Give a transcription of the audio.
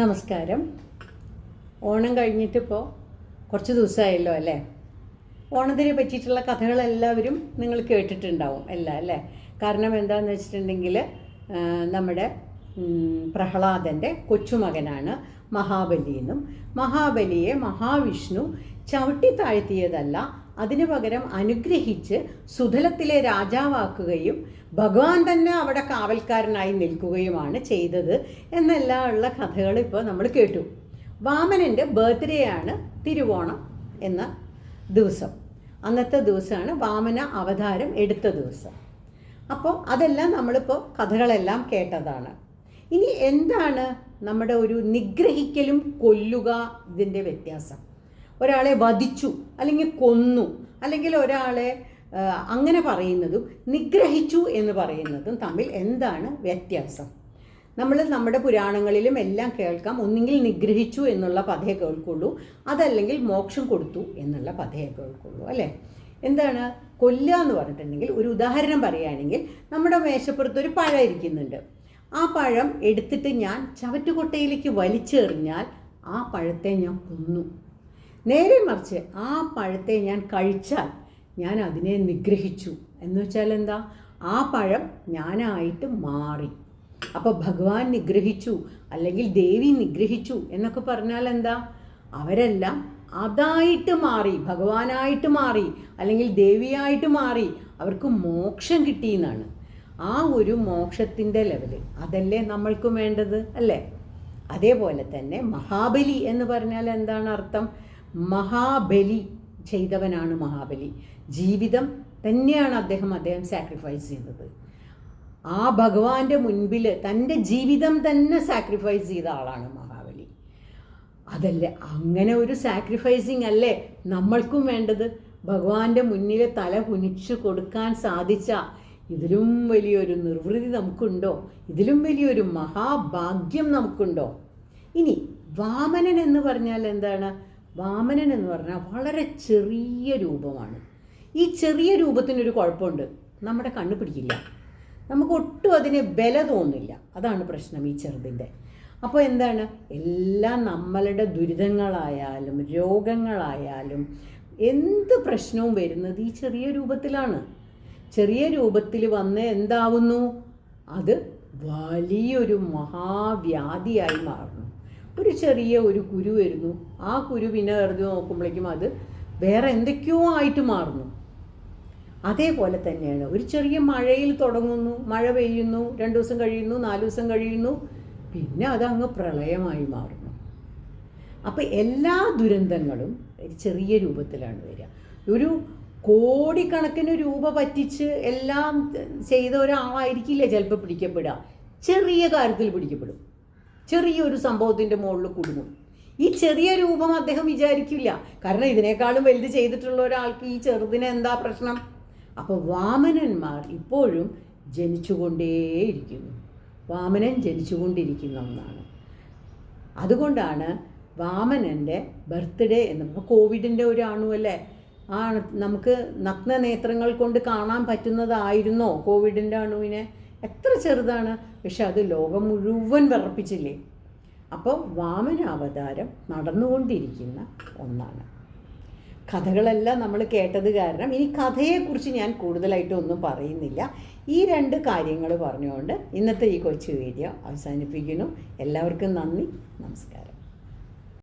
നമസ്കാരം. ഓണം കഴിഞ്ഞിട്ടിപ്പോൾ കുറച്ച് ദിവസമായല്ലോ അല്ലേ? ഓണത്തിനെ പറ്റിയിട്ടുള്ള കഥകളെല്ലാവരും നിങ്ങൾ കേട്ടിട്ടുണ്ടാവും എല്ലാം അല്ലേ? കാരണം എന്താണെന്ന് വെച്ചിട്ടുണ്ടെങ്കിൽ നമ്മുടെ പ്രഹ്ലാദന്റെ കൊച്ചുമകനാണ് മഹാബലി എന്നും. മഹാബലിയെ മഹാവിഷ്ണു ചവിട്ടി താഴ്ത്തിയതല്ല അതിനു പകരം അനുഗ്രഹിച്ച് സുധലത്തിലെ രാജാവാക്കുകയും ഭഗവാൻ തന്നെ അവിടെ കാവൽക്കാരനായി നിൽക്കുകയുമാണ് ചെയ്തത് എന്നെല്ലാം ഉള്ള കഥകൾ ഇപ്പോൾ നമ്മൾ കേട്ടു. വാമനന്റെ ബർത്ത്ഡേ ആണ് തിരുവോണം എന്ന ദിവസം. അന്നത്തെ ദിവസമാണ് വാമന അവതാരം എടുത്ത ദിവസം. അപ്പോൾ അതെല്ലാം നമ്മളിപ്പോൾ കഥകളെല്ലാം കേട്ടതാണ്. ഇനി എന്താണ് നമ്മുടെ ഒരു നിഗ്രഹിക്കലും കൊല്ലുക ഇതിന്റെ വ്യത്യാസം? ഒരാളെ വധിച്ചു അല്ലെങ്കിൽ കൊന്നു അല്ലെങ്കിൽ ഒരാളെ അങ്ങനെ പറയുന്നതും നിഗ്രഹിച്ചു എന്ന് പറയുന്നതും തമ്മിൽ എന്താണ് വ്യത്യാസം? നമ്മൾ നമ്മുടെ പുരാണങ്ങളിലും എല്ലാം കേൾക്കാം ഒന്നുകിൽ നിഗ്രഹിച്ചു എന്നുള്ള പദയെ കേൾക്കുള്ളൂ അതല്ലെങ്കിൽ മോക്ഷം കൊടുത്തു എന്നുള്ള പദയെ കേൾക്കുള്ളൂ അല്ലേ? എന്താണ്? കൊല്ലുക എന്ന് പറഞ്ഞിട്ടുണ്ടെങ്കിൽ ഒരു ഉദാഹരണം പറയുകയാണെങ്കിൽ നമ്മുടെ മേശപ്പുറത്ത് ഒരു പഴം ഇരിക്കുന്നുണ്ട്. ആ പഴം എടുത്തിട്ട് ഞാൻ ചവറ്റുകൊട്ടയിലേക്ക് വലിച്ചെറിഞ്ഞാൽ ആ പഴത്തെ ഞാൻ കൊന്നു. നേരെ മറിച്ച് ആ പഴത്തെ ഞാൻ കഴിച്ചാൽ ഞാൻ അതിനെ നിഗ്രഹിച്ചു. എന്ന് വെച്ചാൽ എന്താ? ആ പഴം ഞാനായിട്ട് മാറി. അപ്പോൾ ഭഗവാൻ നിഗ്രഹിച്ചു അല്ലെങ്കിൽ ദേവി നിഗ്രഹിച്ചു എന്നൊക്കെ പറഞ്ഞാൽ എന്താ? അവരെല്ലാം അതായിട്ട് മാറി ഭഗവാനായിട്ട് മാറി അല്ലെങ്കിൽ ദേവിയായിട്ട് മാറി അവർക്ക് മോക്ഷം കിട്ടിയെന്നാണ്. ആ ഒരു മോക്ഷത്തിന്റെ ലെവൽ അതല്ലേ നമ്മൾക്കും വേണ്ടത് അല്ലേ? അതേപോലെ തന്നെ മഹാബലി എന്ന് പറഞ്ഞാൽ എന്താണ് അർത്ഥം? മഹാബലി ചെയ്തവനാണ് മഹാബലി. ജീവിതം തന്നെയാണ് അദ്ദേഹം അദ്ദേഹം സാക്രിഫൈസ് ചെയ്തത്. ആ ഭഗവാന്റെ മുൻപിൽ തന്റെ ജീവിതം തന്നെ സാക്രിഫൈസ് ചെയ്ത ആളാണ് മഹാബലി. അതല്ലേ അങ്ങനെ ഒരു സാക്രിഫൈസിങ് അല്ലേ നമ്മൾക്കും വേണ്ടത്? ഭഗവാന്റെ മുന്നിൽ തല കുനിച്ചു കൊടുക്കാൻ സാധിച്ച ഇതിലും വലിയൊരു നിർവൃതി നമുക്കുണ്ടോ? ഇതിലും വലിയൊരു മഹാഭാഗ്യം നമുക്കുണ്ടോ? ഇനി വാമനൻ എന്ന് പറഞ്ഞാൽ എന്താണ്? വാമനൻ എന്ന് പറഞ്ഞാൽ വളരെ ചെറിയ രൂപമാണ്. ഈ ചെറിയ രൂപത്തിനൊരു കുഴപ്പമുണ്ട്. നമ്മുടെ കണ്ണ് പിടിക്കില്ല. നമുക്ക് ഒട്ടും അതിന് വില തോന്നില്ല അതാണ് പ്രശ്നം ഈ ചെറുതിന്റെ. അപ്പോൾ എന്താണ്? എല്ലാം നമ്മളുടെ ദുരിതങ്ങളായാലും രോഗങ്ങളായാലും എന്ത് പ്രശ്നവും വരുന്നത് ഈ ചെറിയ രൂപത്തിലാണ്. ചെറിയ രൂപത്തിൽ വന്ന് എന്താവുന്നു? അത് വലിയൊരു മഹാവ്യാധിയായി മാറുന്നു. ഒരു ചെറിയ ഒരു കുരു വരുന്നു. ആ കുരു പിന്നെ വെറുതെ നോക്കുമ്പോഴേക്കും അത് വേറെ എന്തൊക്കെയോ ആയിട്ട് മാറുന്നു. അതേപോലെ തന്നെയാണ്. ഒരു ചെറിയ മഴയിൽ തുടങ്ങുന്നു. മഴ പെയ്യുന്നു. രണ്ട് ദിവസം കഴിയുന്നു. നാല് ദിവസം കഴിയുന്നു. പിന്നെ അത് അങ്ങ് പ്രളയമായി മാറുന്നു. അപ്പം എല്ലാ ദുരന്തങ്ങളും ചെറിയ രൂപത്തിലാണ് വരിക. ഒരു കോടിക്കണക്കിന് രൂപ പറ്റിച്ച് എല്ലാം ചെയ്ത ഒരാളായിരിക്കില്ല ചിലപ്പോൾ പിടിക്കപ്പെടുക? ചെറിയ കാര്യത്തിൽ പിടിക്കപ്പെടും. ചെറിയൊരു സംഭവത്തിന്റെ മുകളിൽ കുടുങ്ങും. ഈ ചെറിയ രൂപം അദ്ദേഹം വിചാരിക്കില്ല. കാരണം ഇതിനേക്കാളും വലുത് ചെയ്തിട്ടുള്ള ഒരാൾക്ക് ഈ ചെറുതിന് എന്താ പ്രശ്നം? അപ്പോൾ വാമനന്മാർ ഇപ്പോഴും ജനിച്ചുകൊണ്ടേയിരിക്കുന്നു. വാമനൻ ജനിച്ചുകൊണ്ടിരിക്കുന്ന ഒന്നാണ്. അതുകൊണ്ടാണ് വാമനന്റെ ബർത്ത്ഡേ എന്ന് കോവിഡിന്റെ ഒരു അണുവല്ലേ ആ നമുക്ക് നഗ്ന നേത്രങ്ങൾ കൊണ്ട് കാണാൻ പറ്റുന്നതായിരുന്നോ കോവിഡിന്റെ അണുവിനെ? എത്ര ചെറുതാണ്. പക്ഷെ അത് ലോകം മുഴുവൻ വിറപ്പിച്ചില്ലേ? അപ്പോൾ വാമനാവതാരം നടന്നുകൊണ്ടിരിക്കുന്ന ഒന്നാണ്. കഥകളെല്ലാം നമ്മൾ കേട്ടത് കാരണം ഇനി കഥയെക്കുറിച്ച് ഞാൻ കൂടുതലായിട്ട് ഒന്നും പറയുന്നില്ല. ഈ രണ്ട് കാര്യങ്ങൾ പറഞ്ഞുകൊണ്ട് ഇന്നത്തെ ഈ കൊച്ചു വീഡിയോ അവസാനിപ്പിക്കുന്നു. എല്ലാവർക്കും നന്ദി. നമസ്കാരം.